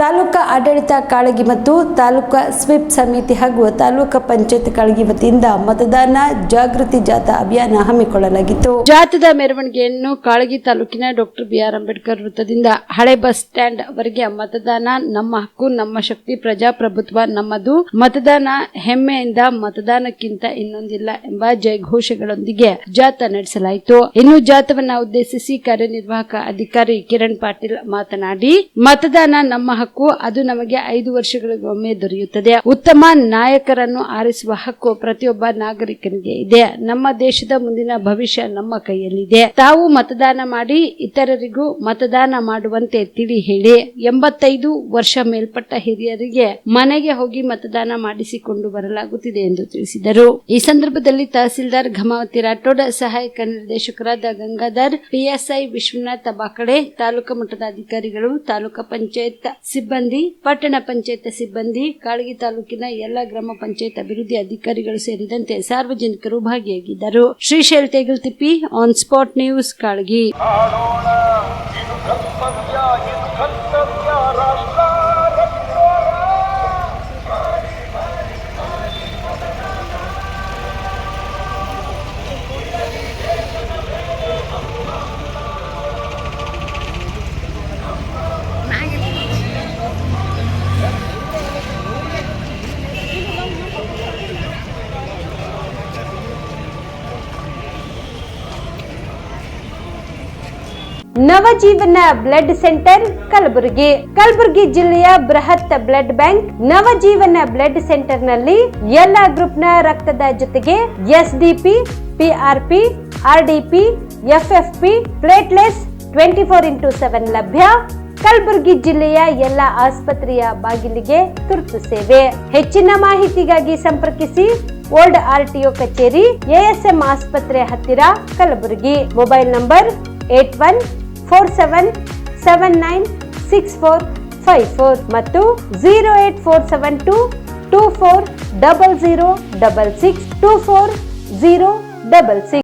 ತಾಲೂಕಾ ಆಡಳಿತ ಕಾಳಗಿ ಮತ್ತು ತಾಲೂಕಾ ಸ್ವೀಪ್ ಸಮಿತಿ ಹಾಗೂ ತಾಲೂಕಾ ಪಂಚಾಯತ್ ಕಾಳಗಿ ವತಿಯಿಂದ ಮತದಾನ ಜಾಗೃತಿ ಜಾಥಾ ಅಭಿಯಾನ ಹಮ್ಮಿಕೊಳ್ಳಲಾಗಿತ್ತು. ಜಾಥಾದ ಮೆರವಣಿಗೆಯನ್ನು ಕಾಳಗಿ ತಾಲೂಕಿನ ಡಾಕ್ಟರ್ ಬಿಆರ್ ಅಂಬೇಡ್ಕರ್ ವೃತ್ತದಿಂದ ಹಳೆ ಬಸ್ ಸ್ಟ್ಯಾಂಡ್ ವರೆಗೆ ಮತದಾನ, ನಮ್ಮ ಹಕ್ಕು, ನಮ್ಮ ಶಕ್ತಿ, ಪ್ರಜಾಪ್ರಭುತ್ವ ನಮ್ಮದು. ಮತದಾನ ಹೆಮ್ಮೆಯಿಂದ ಮತದಾನಕ್ಕಿಂತ ಇನ್ನೊಂದಿಲ್ಲ ಎಂಬ ಜಯಘೋಷಗಳೊಂದಿಗೆ ಜಾಥಾ ನಡೆಸಲಾಯಿತು. ಇನ್ನು ಜಾಥಾವನ್ನ ಉದ್ದೇಶಿಸಿ ಕಾರ್ಯನಿರ್ವಾಹಕ ಅಧಿಕಾರಿ ಕಿರಣ್ ಪಾಟೀಲ್ ಮಾತನಾಡಿ, ಮತದಾನ ನಮ್ಮ ಅದು ನಮಗೆ ಐದು ವರ್ಷಗಳಿಗೊಮ್ಮೆ ದೊರೆಯುತ್ತದೆ. ಉತ್ತಮ ನಾಯಕರನ್ನು ಆರಿಸುವ ಹಕ್ಕು ಪ್ರತಿಯೊಬ್ಬ ನಾಗರಿಕನಿಗೆ ಇದೆ. ನಮ್ಮ ದೇಶದ ಮುಂದಿನ ಭವಿಷ್ಯ ನಮ್ಮ ಕೈಯಲ್ಲಿದೆ. ತಾವು ಮತದಾನ ಮಾಡಿ, ಇತರರಿಗೂ ಮತದಾನ ಮಾಡುವಂತೆ ತಿಳಿ ಹೇಳಿ. ಎಂಬತ್ತೈದು ವರ್ಷ ಮೇಲ್ಪಟ್ಟ ಹಿರಿಯರಿಗೆ ಮನೆಗೆ ಹೋಗಿ ಮತದಾನ ಮಾಡಿಸಿಕೊಂಡು ಬರಲಾಗುತ್ತಿದೆ ಎಂದು ತಿಳಿಸಿದರು. ಈ ಸಂದರ್ಭದಲ್ಲಿ ತಹಸೀಲ್ದಾರ್ ಘಮಾವತಿ ರಾಠೋಡ್, ಸಹಾಯಕ ನಿರ್ದೇಶಕರಾದ ಗಂಗಾಧರ್, ಪಿಎಸ್ಐ ವಿಶ್ವನಾಥ ಬಾಕಡೆ, ತಾಲೂಕು ಮಟ್ಟದ ಅಧಿಕಾರಿಗಳು, ತಾಲೂಕು ಪಂಚಾಯತ್ ಸಿಬ್ಬಂದಿ, ಪಟ್ಟಣ ಪಂಚಾಯತ್ ಸಿಬ್ಬಂದಿ, ಕಾಳಗಿ ತಾಲೂಕಿನ ಎಲ್ಲ ಗ್ರಾಮ ಪಂಚಾಯತ್ ಅಭಿವೃದ್ಧಿ ಅಧಿಕಾರಿಗಳು ಸೇರಿದಂತೆ ಸಾರ್ವಜನಿಕರು ಭಾಗಿಯಾಗಿದ್ದರು. Shrishail Tegaltippi on spot news Kalagi. Navajeevana blood centre Kalaburagi. Kalaburagi ಜಿಲ್ಲೆಯ ಬೃಹತ್ ಬ್ಲಡ್ ಬ್ಯಾಂಕ್ ನವಜೀವನ ಬ್ಲಡ್ ಸೆಂಟರ್ನಲ್ಲಿ ಎಲ್ಲಾ ಗ್ರೂಪ್ನ ರಕ್ತದ ಜೊತೆಗೆ SDP, PRP, RDP, FFP, platelets twenty four into seven ಲಭ್ಯ. ಕಲಬುರಗಿ ಜಿಲ್ಲೆಯ ಎಲ್ಲ ಆಸ್ಪತ್ರೆಯ ಬಾಗಿಲಿಗೆ ತುರ್ತು ಸೇವೆ. ಹೆಚ್ಚಿನ ಮಾಹಿತಿಗಾಗಿ ಸಂಪರ್ಕಿಸಿ ಓಲ್ಡ್ ಆರ್ಟಿಒ ಕಚೇರಿ ಎಎಸ್ಎಂ ಆಸ್ಪತ್ರೆ ಹತ್ತಿರ Kalaburagi. Mobile number eight one four seven seven nine six four five four ಮತ್ತು zero eight four seven two two four double zero double six two four zero double six